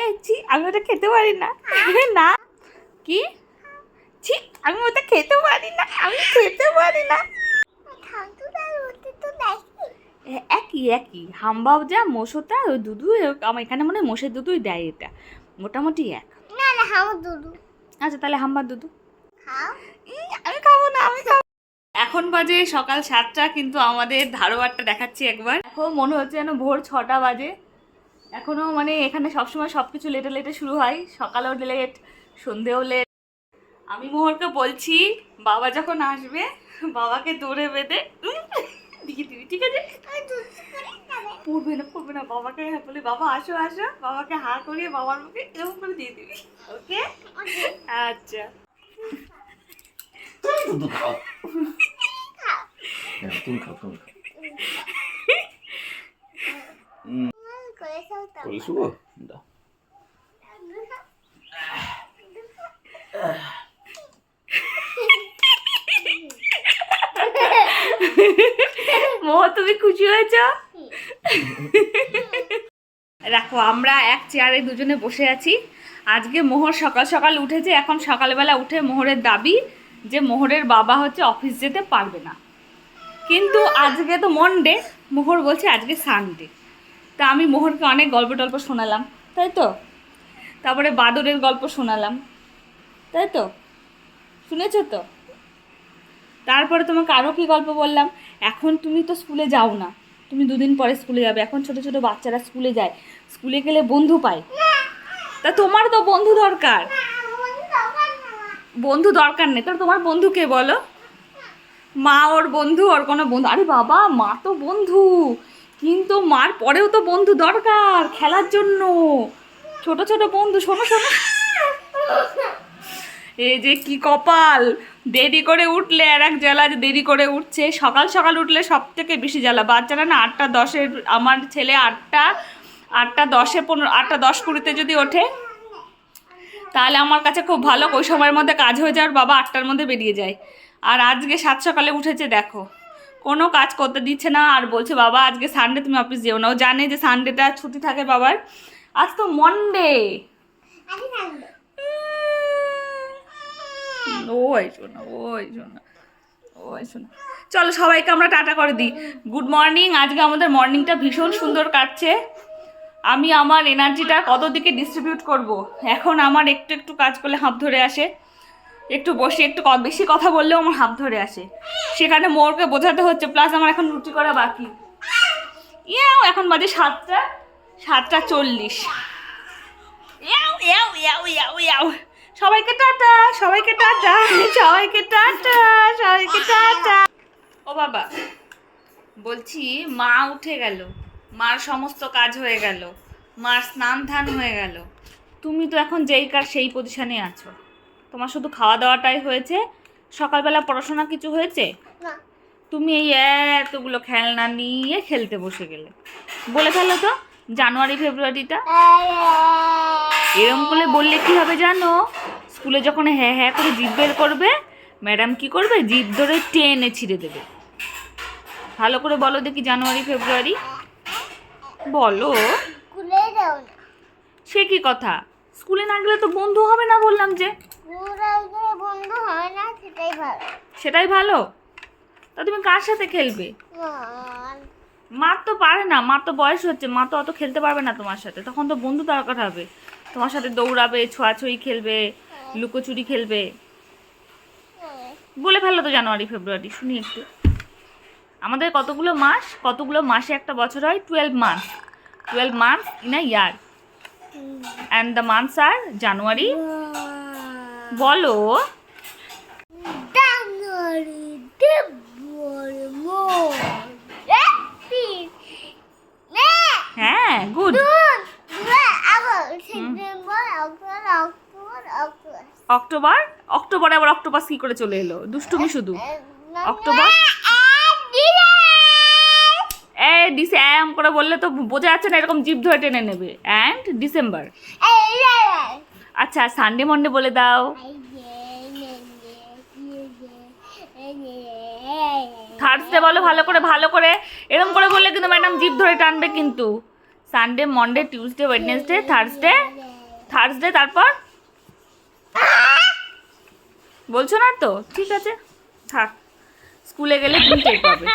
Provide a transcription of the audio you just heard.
এই, ছি, আমি ওটা খেতে পারি না। না। কি? ছি, আমি ওটা খেতে পারি না। আমি খেতে পারি না। একই একই। হামবাও যা মোষটা ওই দুধু আমার এখানে মনে হয় মোষের দুধুই দেয় এটা। মোটামুটি এক। না না হামা দুধু আচ্ছা তাহলে হাম্বার দুধু আমি খাব না, আমি খাব এখন বাজে সকাল সাতটা, কিন্তু আমাদের ধারোয়ারটা দেখাচ্ছি একবার। এখন মনে হচ্ছে যেন ভোর ছটা বাজে। এখনও মানে এখানে সবসময় সব কিছু লেটে লেটে শুরু হয়। সকালেও লেট সন্ধেও লেট। আমি মোহরকে বলছি বাবা যখন আসবে বাবাকে দৌড়ে বেঁধে দিয়ে দিবি ঠিক আছে? পড়বে না পড়বে না বাবাকে বলে বাবা আসো আসো। বাবাকে হা করিয়ে বাবার মুখে এরকম করে দিয়ে দিবি ওকে? আচ্ছা। দুধ খাও। হ্যাঁ, তুমি খাও তুমি খাও। শুভ দাও মোহ, তুমি খুশি হয়েছ? দেখো আমরা এক চেয়ারে দুজনে বসে আছি। আজকে মোহর সকাল সকাল উঠেছে, এখন সকালবেলা উঠে মোহরের দাবি যে মোহরের বাবা হচ্ছে অফিস যেতে পারবে না। কিন্তু আজকে তো মনডে মোহর বলছে আজকে সানডে তা আমি মোহরকে অনেক গল্প টল্প শোনালাম, তাই তো? তারপরে বাদরের গল্প শোনালাম, তাই তো? শুনেছো তো? তারপরে তোমাকে আরও কি গল্প বললাম? এখন তুমি তো স্কুলে যাও না, তুমি দুদিন পরে স্কুলে যাবে, এখন ছোট ছোট বাচ্চারা স্কুলে যায়, স্কুলে গেলে বন্ধু পায়। তা তোমার তো বন্ধু দরকার। বন্ধু দরকার নেই তো তোমার বন্ধুকে বলো? মা ওর বন্ধু, ওর কোনো বন্ধু, আরে বাবা, মা তো বন্ধু। কিন্তু মার পরেও তো বন্ধু দরকার খেলার জন্য। ছোট ছোট বন্ধু, শোনো শোনো। এই যে কি কপাল। দেরি করে উঠলে আর এক জ্বালা দেরি করে উঠছে। সকাল সকাল উঠলে সব থেকে বেশি জ্বালা। বাচ্চারা না আটটা দশের, আমার ছেলে আটটা আটটা দশে পনেরো, আটটা দশ কুড়িতে যদি ওঠে, তাহলে আমার কাছে খুব ভালো। ওই সময়ের মধ্যে কাজ হয়ে যাওয়ার বাবা আটটার মধ্যে বেরিয়ে যায়। আর আজকে সাত সকালে উঠেছে, দেখো। কোনো কাজ করতে দিচ্ছে না আর বলছে বাবা আজকে সানডে তুমি অফিস যেও না। ও জানে যে সানডেটা ছুটি থাকে বাবার। আজ তো মনডে ওই শোনা ওই শোনা ওই শোনা চলো সবাইকে আমরা টাটা করে দিই। গুড মর্নিং আজকে আমাদের মর্নিংটা ভীষণ সুন্দর কাটছে। আমি আমার এনার্জিটা কত দিকে ডিস্ট্রিবিউট করব। এখন আমার একটু একটু কাজ করলে হাঁপ ধরে আসে। একটু বসে, একটু বেশি কথা বললেও আমার হাত ধরে আসে। সেখানে মোরকে বোঝাতে হচ্ছে প্লাস আমার এখন রুটি করা বাকি। ইয়াও, এখন বাজে সাতটা সাতটা চল্লিশ। ইয়াও ইয়াও ইয়াও ইয়াও ইয়াও। সবাইকে টাটা সবাইকে টাটা সবাইকে টাটা সবাইকে টাটা। ও বাবা, বলছি মা উঠে গেল, মার সমস্ত কাজ হয়ে গেল, মার স্নান ধান হয়ে গেল। তুমি তো এখন যেই কার সেই পজিশনে আছো। তোমার শুধু খাওয়া দাওয়াটাই হয়েছে? সকালবেলা পড়াশোনা কিছু হয়েছে? তুমি এই এতগুলো খেলনা নিয়ে খেলতে বসে গেলে। বলে ফেলো তো জানুয়ারি ফেব্রুয়ারিটা। এরম করে বললে কি হবে জানো? স্কুলে যখন হ্যাঁ হ্যাঁ করে জিভ বের করবে ম্যাডাম কি করবে? জিভ ধরে টেনে ছিঁড়ে দেবে। ভালো করে বলো দেখি জানুয়ারি ফেব্রুয়ারি। বলো। সে কি কথা? স্কুলে না গেলে তো বন্ধু হবে না বললাম যে। বন্ধু হয় না সেটাই ভালো। সেটাই ভালো? তা তুমি কার সাথে খেলবে? মার তো পারে না মার তো বয়স হচ্ছে মা তো অত খেলতে পারবে না তোমার সাথে। তখন তো বন্ধু দরকার হবে। তোমার সাথে দৌড়াবে ছোঁয়াছুঁই খেলবে লুকোচুরি খেলবে। বলে ফেলো তো জানুয়ারি ফেব্রুয়ারি শুনি একটু। আমাদের কতগুলো মাস? কতগুলো মাসে একটা বছর হয়? Twelve month twelve months in a year and the months R January বলো। হ্যাঁ গুড। অক্টোবর অক্টোবর আবার অক্টোপাস কি করে চলে এলো? দুষ্টুমি শুধু। অক্টোবর? এ ডিসেম করে বললে তো বোঝা যাচ্ছে না এরকম জিভ ধরে টেনে নেবে। And December. আচ্ছা সানডে মন্ডে বলে দাও। থার্সডে বলো ভালো করে ভালো করে। এরকম করে বললে কিন্তু ম্যাডাম জিপ ধরে টানবে কিন্তু। Sunday Monday Tuesday Wednesday Thursday Thursday তারপর? বলছো না তো? ঠিক আছে। থাক। স্কুলে গেলে তুমি পাবে।